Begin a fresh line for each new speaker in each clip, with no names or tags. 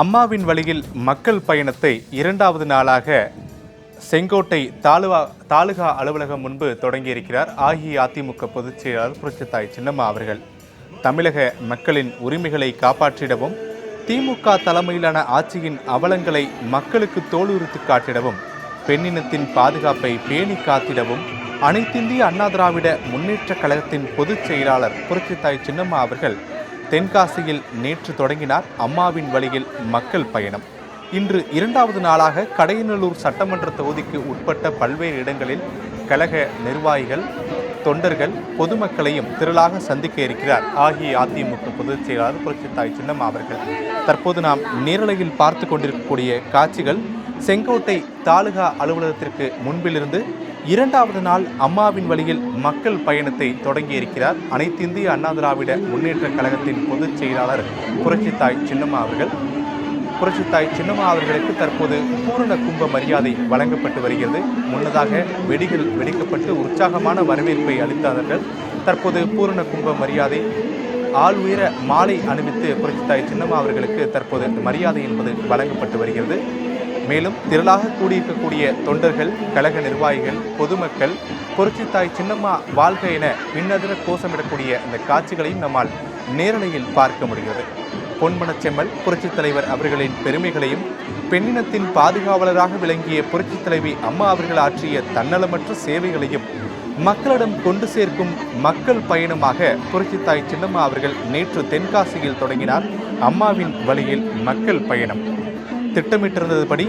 அம்மாவின் வழியில் மக்கள் பயணத்தை இரண்டாவது நாளாக செங்கோட்டை தாலுகா தாலுகா அலுவலகம் முன்பு தொடங்கியிருக்கிறார். அஇஅதிமுக பொதுச் செயலாளர் புரட்சித்தாய் சின்னம்மா அவர்கள். தமிழக மக்களின் உரிமைகளை காப்பாற்றிடவும் திமுக தலைமையிலான ஆட்சியின் அவலங்களை மக்களுக்கு தோலுரித்து காட்டிடவும் பெண்ணினத்தின் பாதுகாப்பை பேணி காத்திடவும் அனைத்திந்திய அண்ணா திராவிட முன்னேற்றக் கழகத்தின் பொதுச் செயலாளர் புரட்சித்தாய் சின்னம்மா அவர்கள் தென்காசியில் நேற்று தொடங்கினார் அம்மாவின் வழியில் மக்கள் பயணம். இன்று இரண்டாவது நாளாக கடையநல்லூர் சட்டமன்ற தொகுதிக்கு உட்பட்ட பல்வேறு இடங்களில் கழக நிர்வாகிகள் தொண்டர்கள் பொதுமக்களையும் திரளாக சந்திக்க இருக்கிறார். அஇஅதிமுக பொதுச் செயலாளர் புரட்சித்தாய் சின்னம்மா அவர்கள். தற்போது நாம் நேரலையில் பார்த்து கொண்டிருக்கக்கூடிய காட்சிகள் செங்கோட்டை தாலுகா அலுவலகத்திற்கு முன்பிலிருந்து இரண்டாவது நாள் அம்மாவின் வழியில் மக்கள் பயணத்தை தொடங்கியிருக்கிறார். அனைத்திந்திய அண்ணா திராவிட முன்னேற்றக் கழகத்தின் பொதுச் செயலாளர் புரட்சித்தாய் சின்னம்மா அவர்கள். புரட்சித்தாய் சின்னம்மா அவர்களுக்கு தற்போது பூரண கும்ப மரியாதை வழங்கப்பட்டு வருகிறது. முன்னதாக வெடிகள் வெடிக்கப்பட்டு உற்சாகமான வரவேற்பை அளித்தார்கள். தற்போது பூரண கும்ப மரியாதை ஆள் உயர மாலை அணிவித்து புரட்சித்தாய் சின்னம்மா அவர்களுக்கு தற்போது மரியாதை என்பது வழங்கப்பட்டு வருகிறது. மேலும் திரளாக கூடியிருக்கக்கூடிய தொண்டர்கள் கழக நிர்வாகிகள் பொதுமக்கள் புரட்சித்தாய் சின்னம்மா வாழ்க என பின்னதிர கோஷமிடக்கூடிய இந்த காட்சிகளையும் நம்மால் நேரலையில் பார்க்க முடிகிறது. பொன்மனச்செம்மல் புரட்சித் தலைவர் அவர்களின் பெருமைகளையும் பெண்ணினத்தின் பாதுகாவலராக விளங்கிய புரட்சித் தலைவி அம்மா அவர்கள் ஆற்றிய தன்னலமற்ற சேவைகளையும் மக்களிடம் கொண்டு சேர்க்கும் மக்கள் பயணமாக புரட்சித்தாய் சின்னம்மா அவர்கள் நேற்று தென்காசியில் தொடங்கினார். அம்மாவின் வழியில் மக்கள் பயணம். திட்டமிட்டிருந்ததுபடி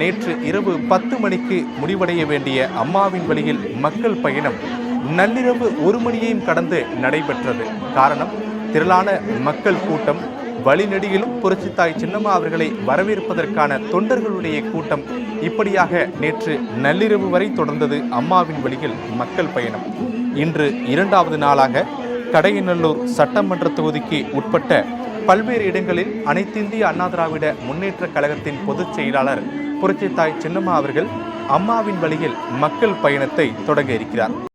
நேற்று இரவு பத்து மணிக்கு முடிவடைய வேண்டிய அம்மாவின் வழியில் மக்கள் பயணம் நள்ளிரவு ஒரு மணியையும் கடந்து நடைபெற்றது. காரணம் திரளான மக்கள் கூட்டம் வழிநெடியிலும் புரட்சித்தாய் சின்னம்மா அவர்களை வரவேற்பதற்கான தொண்டர்களுடைய கூட்டம் இப்படியாக நேற்று நள்ளிரவு வரை தொடர்ந்தது அம்மாவின் வழியில் மக்கள் பயணம். இன்று இரண்டாவது நாளாக கடையநல்லூர் சட்டமன்ற தொகுதிக்கு உட்பட்ட பல்வேறு இடங்களில் அனைத்திந்திய அண்ணா திராவிட முன்னேற்றக் கழகத்தின் பொதுச் செயலாளர் புரட்சித்தாய் சின்னம்மா அவர்கள் அம்மாவின் வழியில் மக்கள் பயணத்தை தொடங்க இருக்கிறார்.